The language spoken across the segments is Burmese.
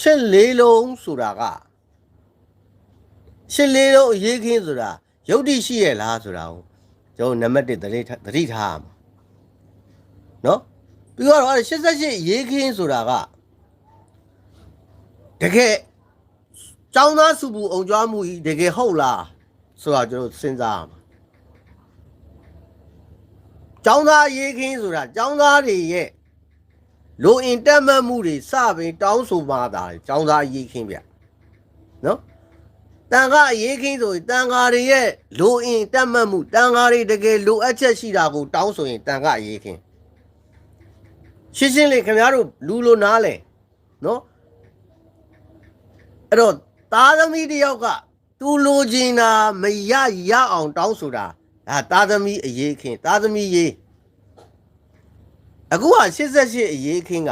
ရှစ်လေးလုံးဆိုတာကရှစ်လေးလုံးအရေးခင်းဆိုတာယုတ်တိရှိရဲ့လားဆိုတာကိုကျွန်တော်နံပါတ်1သတိထားသတိထားရမှာနော်ပြီးတော့အဲ့88အရေးခင်းဆိုတာကတကယ်ចောင်းသားစုပူအောင်ကြွားမှုကြီးတကယ်ဟုတ်လားဆိုတာကျွန်တော်စဉ်းစားရမှာចောင်းသားအရေးခင်းဆိုတာចောင်းသားတွေရဲ့ လိုအင်တက်မှတ်မှုတွေစပင်တောင်းဆိုမှသာចောင်းသားအရေးခင်းဗျနော်တန်ခါအရေးခင်းဆိုရင်တန်ခါတွေရဲ့လိုအင်တက်မှတ်မှုတန်ခါတွေတကယ်လိုအပ်ချက်ရှိတာကိုတောင်းဆိုရင်တန်ခါအရေးခင်းရှင်းရှင်းလေးခင်ဗျားတို့လူလိုနားလဲနော်အဲ့တော့သားသမီးတစ်ယောက်ကသူလိုချင်တာမရရအောင်တောင်းဆိုတာဒါသားသမီးအရေးခင်းသားသမီးရေး အခုက88အရေးခင်းက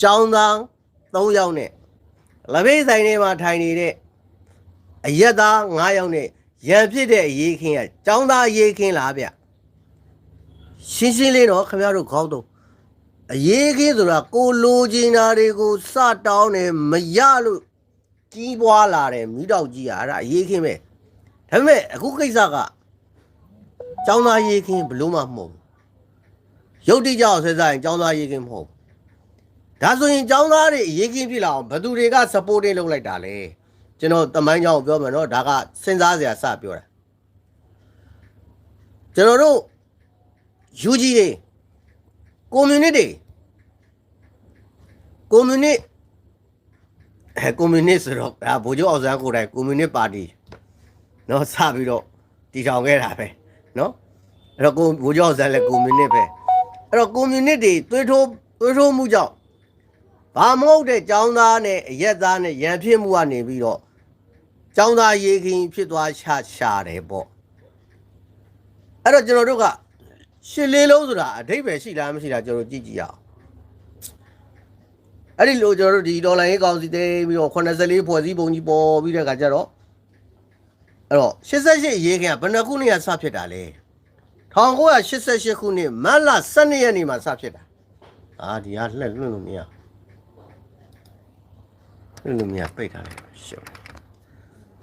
ကျောင်းသား3ယောက်နဲ့လပိတ်ဆိုင်ထဲမှာထိုင်နေတဲ့အရက်သား9ယောက်နဲ့ရံဖြစ်တဲ့အရေးခင်းကကျောင်းသားအရေးခင်းလားဗျရှင်းရှင်းလေးတော့ခင်ဗျားတို့ခေါင်းတော့အရေးခင်းဆိုတာကိုလိုချင်တာတွေကိုစတောင်းတယ်မရလို့ကြီးပွားလာတယ်မိတော့ကြီးอ่ะအဲ့ဒါအရေးခင်းပဲဒါပေမဲ့အခုကိစ္စကကျောင်းသားအရေးခင်းဘလို့မှမဟုတ်ဘူး ရုပ်တိကြောက်ဆွဲစားရင်ចောင်းသားရေးကင်းမဟုတ်ဘူးဒါဆိုရင်ចောင်းသားတွေအရေးကင်းဖြစ်လာအောင်ဘယ်သူတွေက supporting လုပ်လိုက်တာလဲကျွန်တော်တမိုင်းကြောင်ပြောမယ်နော်ဒါကစဉ်းစားစရာစပြောတာကျွန်တော်တို့ UG တွေ community တွေ community အဲ community ဆိုတော့ဒါဗိုလ်ချုပ်အောင်ဆန်းကိုယ်တိုင် community party နော်စပြီးတော့တည်ထောင်ခဲ့တာပဲနော်အဲ့တော့ကိုဗိုလ်ချုပ်အောင်ဆန်းလည်း community ပဲ အဲ့တော့ community တွေသွေးထိုးသွေးထိုးမှုကြောင့်ဘာမဟုတ်တဲ့ចောင်းသားနဲ့အရက်သားနဲ့ရန်ဖြစ်မှုကနေပြီးတော့ចောင်းသားရေခင်ဖြစ်သွားချရှာတယ်ပေါ့အဲ့တော့ကျွန်တော်တို့ကရှစ်လေးလုံးဆိုတာအဓိပ္ပာယ်ရှိလားမရှိလားကျွန်တော်တို့ကြည့်ကြည့်ရအောင်အဲ့ဒီလိုကျွန်တော်တို့ဒီဒေါ်လာရေးကောင်စီသိမ်းပြီးတော့84ဖွဲ့စည်းပုံကြီးပေါ်ပြီးတဲ့အခါကျတော့အဲ့တော့88ရေးခင်ကဘယ်နှခုနှစ်ကစဖြစ်တာလဲ 1988ခုနှစ်မတ်လ12ရက်နေ့မှာစဖြစ်တာအာဒီဟာလှက်လွတ်လို့မရလွတ်လို့မရပိတ်ထားလိုက်ရှုပ်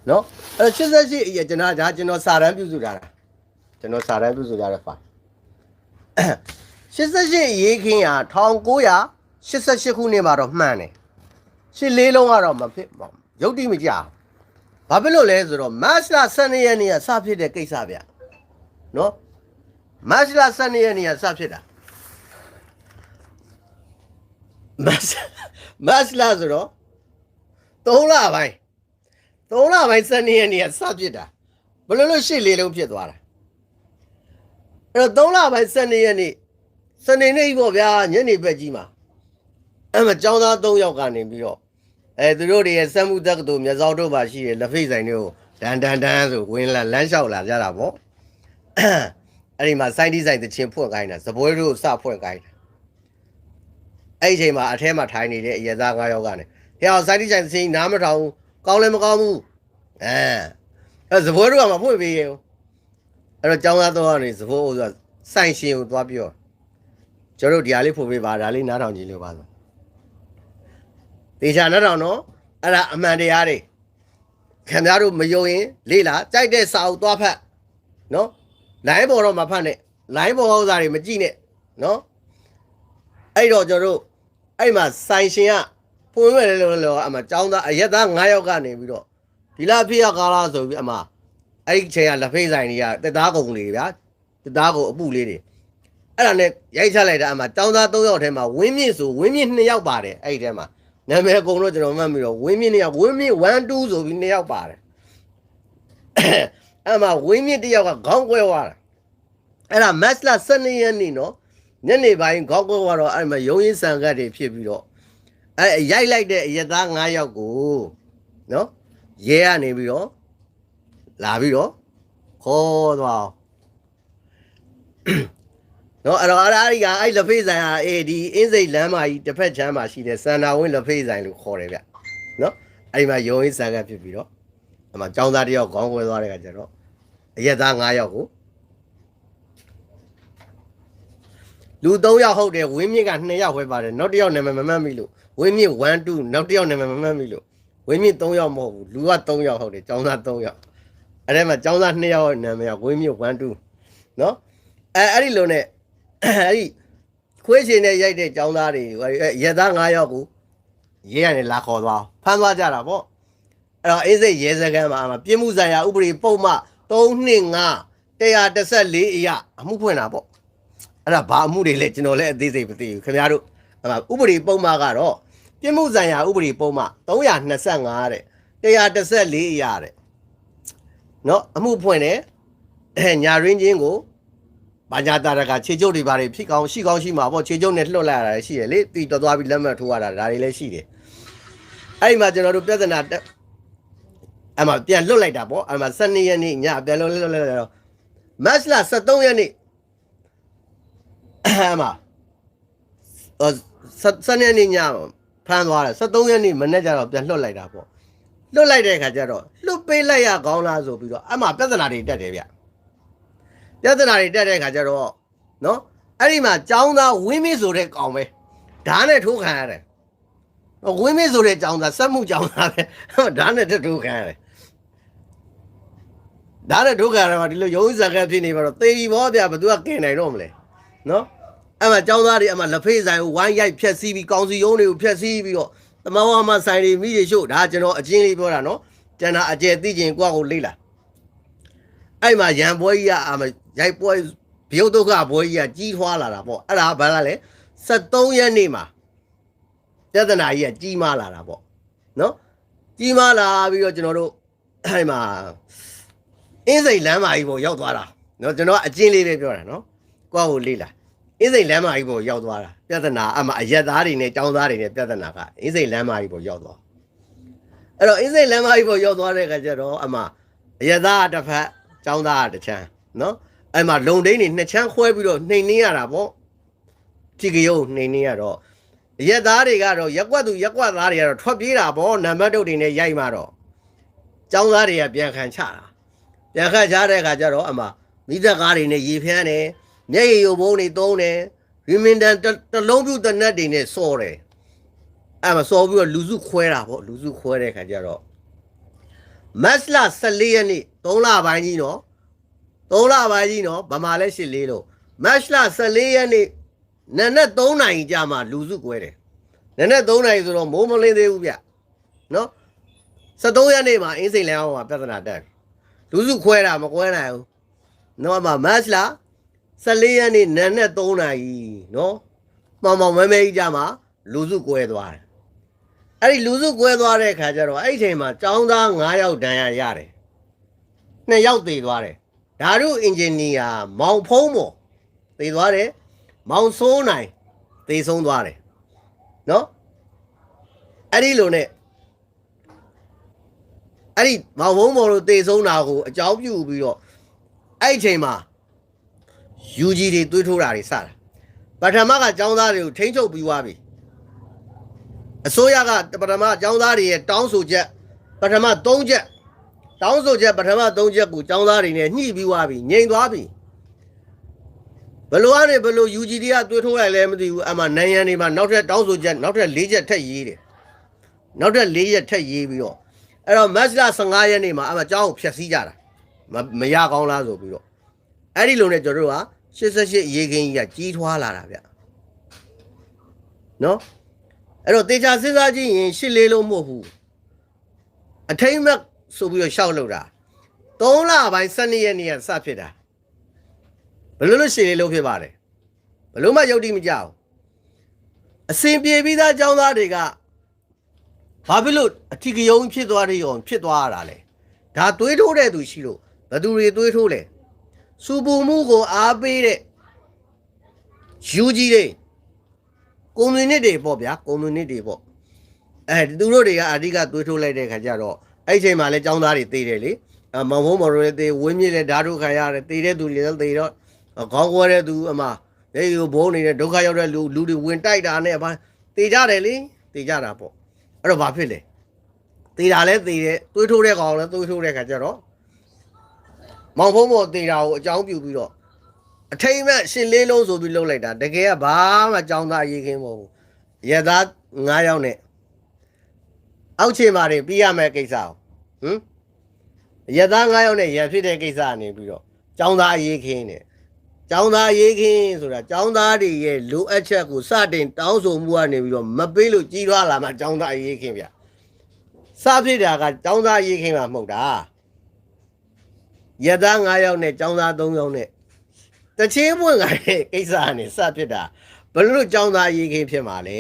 နော်အဲ88အရေးကျွန်တော်ဒါကျွန်တော်စာရန်ပြုစုထားတာကျွန်တော်စာရန်ပြုစုထားတဲ့ဖာ88အရေးခင်းဟာ1988ခုနှစ်မှာတော့မှန်တယ်ရှစ်လေးလုံးကတော့မဖြစ်ပါဘူးရုပ်တိမကြဘာဖြစ်လို့လဲဆိုတော့မတ်လ12ရက်နေ့ကစဖြစ်တဲ့ကိစ္စဗျနော် မတ်လ12ရက်နေ့ကစဖြစ်တာမတ်မတ်လဆိုတော့3လပိုင်း3လပိုင်း12ရက်နေ့ကစဖြစ်တာဘယ်လိုလို့ရှစ်လေးလုံးဖြစ်သွားတာအဲ့တော့3လပိုင်း12ရက်နေ့စနေနေ့ပေါ့ဗျာညနေဘက်ကြီးမှာအဲ့မှာចောင်းသား3ယောက်ကနေပြီးတော့အဲသူတို့တွေရဲ့စက်မှုတက္ကသိုလ်မြတ်စောတို့ပါရှိတဲ့လက်ဖိတ်ဆိုင်တွေကိုဒန်ဒန်ဒန်ဆိုဝင်လာလမ်းလျှောက်လာကြတာပေါ့ အဲ့ဒီမှာစိုင်းဒီဇိုင်းတချင်းဖွင့်ခိုင်းတာဇပွဲတို့စဖွင့်ခိုင်းတာအဲ့ဒီအချိန်မှာအထဲမှာထိုင်နေတဲ့အရက်သား9ယောက်ကနေဟဲ့အောင်စိုင်းဒီဇိုင်းတချင်းနားမထောင်ဘူးကောင်းလည်းမကောင်းဘူးအဲအဲ့ဇပွဲတို့ကမဖွင့်ပေးရဘူးအဲ့တော့ចောင်းသားတော့ကနေဇပွဲဆိုစိုင်းရှင်ကိုသွားပြောကျွန်တော်တို့ဒီဟာလေးဖွင့်ပေးပါဒါလေးနားထောင်ကြည့်လို့ပါဆိုတေချာနားထောင်နော်အဲ့ဒါအမှန်တရားတွေခင်ဗျားတို့မယုံရင် လေ့လာကြိုက်တဲ့စာအုပ်သွားဖတ်နော် လိုင်းပေါ်တော့မဖတ်နဲ့လိုင်းပေါ်ဥစ္စာတွေမကြည့်နဲ့နော်အဲ့တော့ကျွန်တော်တို့အဲ့မှာဆိုင်ရှင်ကဖွင့်မဲ့လို့လို့အမចောင်းသားအရက်သား9ယောက်ကနေပြီးတော့ဒီလားဖေးရကားလားဆိုပြီးအမအဲ့ဒီချိန်ကလက်ဖိတ်ဆိုင်တွေကတက်သားကုံလေးဗျာတက်သားကုံအပူလေးတွေအဲ့ဒါနဲ့ရိုက်ချလိုက်တာအမចောင်းသား3ယောက်ထဲမှာဝင်းမြင့်ဆိုဝင်းမြင့်2ယောက်ပါတယ်အဲ့ဒီထဲမှာနာမည်အကုန်တော့ကျွန်တော်မှတ်ပြီးတော့ဝင်းမြင့်2ယောက်ဝင်းမြင့်1 2ဆိုပြီး2ယောက်ပါတယ် အဲ့မှာဝင်းမြင့်1ယောက်ကခေါင်းကွဲသွားတာအဲ့ဒါမတ်လ12ရက်နေ့နော်ညနေပိုင်းခေါက်ကောကတော့အဲ့မှာရုံရင်းဆန်ကတ်တွေဖြစ်ပြီးတော့အဲ့ရိုက်လိုက်တဲ့အရက်သား9ယောက်ကိုနော်ရဲကနေပြီးတော့လာပြီးတော့ခေါ်သွားအောင်နော်အဲ့တော့အဲ့ဒါအဲ့ဒီကအဲ့လက်ဖေးဆိုင်ဟာအေးဒီအင်းစိတ်လမ်းမကြီးတစ်ဖက်ချမ်းမှာရှိတဲ့စန္ဒာဝင်းလက်ဖေးဆိုင်လို့ခေါ်တယ်ဗျနော်အဲ့ဒီမှာရုံရင်းဆန်ကတ်ဖြစ်ပြီးတော့ အဲ့မှာចောင်းသားတစ်ယောက်ခေါင်းခွဲသွားတဲ့ခါကျတော့အရက်သား9ယောက်ကို လူ3ယောက်ဟုတ်တယ်ဝင်းမြင့်က2ယောက်ပဲပါတယ်နောက်တစ်ယောက်နာမည်မမှတ်မိလို့ဝင်းမြင့်1 2နောက်တစ်ယောက်နာမည်မမှတ်မိလို့ဝင်းမြင့်3ယောက်မဟုတ်ဘူးလူက3ယောက်ဟုတ်တယ်ចောင်းသား3ယောက်အဲ့ဒါမှចောင်းသား2ယောက်နာမည်ကဝင်းမြင့်1 2နော်အဲအဲ့ဒီလိုနဲ့အဲ့ဒီခွေးရှင်နဲ့ရိုက်တဲ့ចောင်းသားတွေရဲသား9ယောက်ကိုရဲရနေလာခေါ်သွားဖမ်းသွားကြတာပေါ့ အဲ့တော့အေးစိတ်ရဲစခန်းမှာပြင်းမှုဆိုင်ရာဥပဒေပုံမှ325 114အရာအမှုဖွင့်တာပေါ့အဲ့ဒါဘာအမှုတွေလဲကျွန်တော်လည်းအသေးစိတ်မသိဘူးခင်ဗျားတို့အဲ့ဒါဥပဒေပုံမှကတော့ပြင်းမှုဆိုင်ရာဥပဒေပုံမှ325တဲ့114အရာတဲ့เนาะအမှုဖွင့်တယ်အဲညာရင်းချင်းကိုဘာညာတာရကခြေကျုပ်တွေဘာတွေဖြစ်ကောင်းရှိကောင်းရှိမှာပေါ့ခြေကျုပ်နဲ့လှုပ်လိုက်ရတာရှိရလေပြီးတော့သွားပြီးလက်မှတ်ထိုးရတာဒါတွေလည်းရှိတယ်အဲ့ဒီမှာကျွန်တော်တို့ပြဿနာတက် အဲ့မှာပြန်လွတ်လိုက်တာပေါ့အဲ့မှာ12ရက်နေ့ညပြန်လွတ်လွတ်လွတ်လွတ်တော့မတ်လ73ရက်နေ့အဲ့မှာအော်12ရက်နေ့ညဖမ်းသွားတယ်73ရက်နေ့မနေ့ကျတော့ပြန်လွတ်လိုက်တာပေါ့လွတ်လိုက်တဲ့အခါကျတော့လွတ်ပေးလိုက်ရကောင်းလားဆိုပြီးတော့အဲ့မှာပြဿနာတွေတက်တယ်ဗျပြဿနာတွေတက်တဲ့အခါကျတော့နော်အဲ့ဒီမှာចောင်းသားဝင်းမင်းဆိုတဲ့ကောင်ပဲဓာတ်နဲ့ထိုးခံရတယ်ဝင်းမင်းဆိုတဲ့ចောင်းသားစက်မှုចောင်းသားပဲဓာတ်နဲ့ထိုးခံရတယ် ဓာတ်နဲ့ထိုးခံရမှာဒီလိုရုံးစကားဖြစ်နေပါတော့သေပြီဘောဗျဘသူကကင်နိုင်တော့မလဲနော်အဲ့မှာចောင်းသားတွေအမှလက်ဖေးဆိုင်ကိုဝိုင်းရိုက်ဖြက်စီးပြီးကောင်းစီယုံတွေကိုဖြက်စီးပြီးတော့တမဝါမဆိုင်တွေမိတွေရှို့ဒါကျွန်တော်အချင်းလေးပြောတာနော်ကျန်တာအကျယ်သိချင်းကိုယ့်ကိုလေးလာအဲ့မှာရံပွဲကြီးကအမရိုက်ပွဲဘယုတ်ဒုက္ခပွဲကြီးကကြီးထွားလာတာပေါ့အဲ့ဒါဘာလဲလဲ73ရက်နေ့မှာပြဿနာကြီးကကြီးမားလာတာပေါ့နော်ကြီးမားလာပြီးတော့ကျွန်တော်တို့အဲ့မှာ အင်းစိန်လမ်းမကြီးပေါ်ရောက်သွားတာနော်ကျွန်တော်အချင်းလေးပဲပြောတာနော်ကိုယ့်ကိုလေးလာအင်းစိန်လမ်းမကြီးပေါ်ရောက်သွားတာပြဿနာအမှအရက်သားတွေနဲ့ចောင်းသားတွေနဲ့ပြဿနာကအင်းစိန်လမ်းမကြီးပေါ်ရောက်သွားအဲ့တော့အင်းစိန်လမ်းမကြီးပေါ်ရောက်သွားတဲ့အခါကျတော့အမှအရက်သားကတစ်ဖက်ចောင်းသားကတစ်ချမ်းနော်အဲ့မှာလုံဒိန်းတွေနှစ်ချမ်းခွဲပြီးတော့နှိမ်နှင်းရတာပေါ့ကြည်ကရုံနှိမ်နှင်းရတော့ရက်သားတွေကတော့ရက်ကွက်သူရက်ကွက်သားတွေကတော့ထွက်ပြေးတာပေါ့နံပါတ်တုတ်တွေနဲ့ရိုက်မှတော့ចောင်းသားတွေကပြန်ခံချတာ ပြန်ခံချတဲ့အခါကျတော့အမှမိသက်ကားတွေနဲ့ရေဖျန်းတယ်မျက်ရည်ယိုဘုံတွေသုံးတယ်ရီမင်တန်တစ်လုံးပြူတနတ်တွေနဲ့စော်တယ်အဲ့မှာစော်ပြီးတော့လူစုခွဲတာပေါ့လူစုခွဲတဲ့အခါကျတော့မတ်လ14ရက်နေ့3လပိုင်းကြီးနော်3လပိုင်းကြီးနော်ဗမာလဲ8လေးလို့မတ်လ14ရက်နေ့နနက်3နာရီကြာမှလူစုကွဲတယ်နနက်3နာရီဆိုတော့မိုးမလင်းသေးဘူးဗျနော်73ရက်နေ့မှာအင်းစိန်လမ်းအောင်မှာပြဿနာတက်တယ် လူစုခွဲတာမကွဲနိုင်ဘူးနော်မှာမတ်လ14ရက်နေ့နနက်3နာရီနော်မောင်မောင်မဲမဲကြီးကြာမှလူစုကွဲသွားတယ်အဲ့ဒီလူစုကွဲသွားတဲ့ခါကျတော့အဲ့ဒီချိန်မှာចောင်းသား9ယောက်ဒဏ်ရာရတယ်နှစ်ယောက်သေသွားတယ်ဓာတုအင်ဂျင်နီယာမောင်ဖုံးမော်သေသွားတယ်မောင်စိုးနိုင်သေဆုံးသွားတယ်နော်အဲ့ဒီလိုနဲ့ အဲ့ဒီမောင်ဖုံးမော်တို့သေဆုံးတာကိုအကြောင်းပြုပြီးတော့အဲ့ဒီချိန်မှာ UG တွေတွေးထိုးတာတွေစတာပထမကចောင်းသားတွေကိုထိန်းချုပ်ပြီးွားပြီအစိုးရကပထမចောင်းသားတွေရဲ့တောင်းဆိုချက်ပထမ3ချက်တောင်းဆိုချက်ပထမ3ချက်ကိုចောင်းသားတွေနဲ့ညှိပြီးွားပြီငြိမ်သွားပြီဘယ်လိုကနေဘယ်လို UG တွေကတွေးထိုးရလဲမသိဘူးအမှနိုင်ရန်တွေမှာနောက်ထပ်တောင်းဆိုချက်နောက်ထပ်4ချက်ထပ်ရေးတယ်နောက်ထပ်4ရက်ထပ်ရေးပြီးတော့ အဲ့တော့မတ်လ15ရက်နေ့မှာအမှကျောင်းကိုဖျက်ဆီးကြတာမမရကောင်းလားဆိုပြီးတော့အဲ့ဒီလိုနဲ့ကျွန်တော်တို့က88ရေခင်းကြီးကကြီးထွားလာတာဗျနော်အဲ့တော့တေချာစဉ်းစားကြည့်ရင်ရှစ်လေးလုံးမဟုတ်ဘူးအထိမ့်မက်ဆိုပြီးတော့ရှောက်လို့တာ3လပိုင်း12ရက်နေ့ကစဖြစ်တာဘယ်လိုလို့ရှစ်လေးလုံးဖြစ်ပါလဲဘယ်လို့မှယုတ်တိမကြဘူးအစင်ပြေပြီးသားចောင်းသားတွေက ဘာဖြစ်လို့အထီကယုံဖြစ်သွားတဲ့ယုံဖြစ်သွားရတာလဲဒါတွေးထိုးတဲ့သူရှိလို့ဘယ်သူတွေတွေးထိုးလဲစူပူမှုကိုအားပေးတဲ့ယူကြီးတွေကွန်မြူနစ်တွေပေါ့ဗျာကွန်မြူနစ်တွေပေါ့အဲသူတို့တွေကအဓိကသွေးထိုးလိုက်တဲ့ခါကျတော့အဲ့ချိန်မှာလဲចောင်းသားတွေတေးတယ်လေအမောင်ဘုံမော်ရိုလည်းတေးဝင်းမြင့်လည်းဓာတ်တို့ခံရတယ်တေးတဲ့သူတွေလည်းတေးတော့ခေါင်းကွဲတဲ့သူအမဒီကိုဘုံနေတဲ့ဒုက္ခရောက်တဲ့လူလူတွေဝင်တိုက်တာနဲ့ဘာတေးကြတယ်လေတေးကြတာပေါ့ အဲ့တော့ဘာဖြစ်လဲတေးတာလဲတေးတဲ့သွေးထိုးတဲ့ကောင်လဲသွေးထိုးတဲ့ခါကျတော့မောင်ဖုံးမော်တေတာကိုအကြောင်းပြုပြီးတော့အထိမ့်မဲ့ရှင်လေးလုံးဆိုပြီးလှုပ်လိုက်တာတကယ်ကဘာမှចောင်းသားရေးခင်းမဟုတ်ဘူးရသား9ယောက်နဲ့အောက်ခြေမှာတွေပြီးရမယ်ကိစ္စကိုဟမ်ရသား9ယောက်နဲ့ရဖြစ်တဲ့ကိစ္စကနေပြီးတော့ចောင်းသားရေးခင်းတယ် ကျောင်းသားရေးခင်းဆိုတာကျောင်းသားတွေရဲ့လိုအပ်ချက်ကိုစတင်တောင်းဆိုမှုကနေပြီးတော့မပေးလို့ကြီးထွားလာမှကျောင်းသားရေးခင်းဗျစဖြစ်တာကကျောင်းသားရေးခင်းမှာမဟုတ်တာရသား9ယောက်နဲ့ကျောင်းသား3ယောက်နဲ့တချင်းပွင့်လာတဲ့ကိစ္စကနေစဖြစ်တာဘလို့ကျောင်းသားရေးခင်းဖြစ်မှာလဲ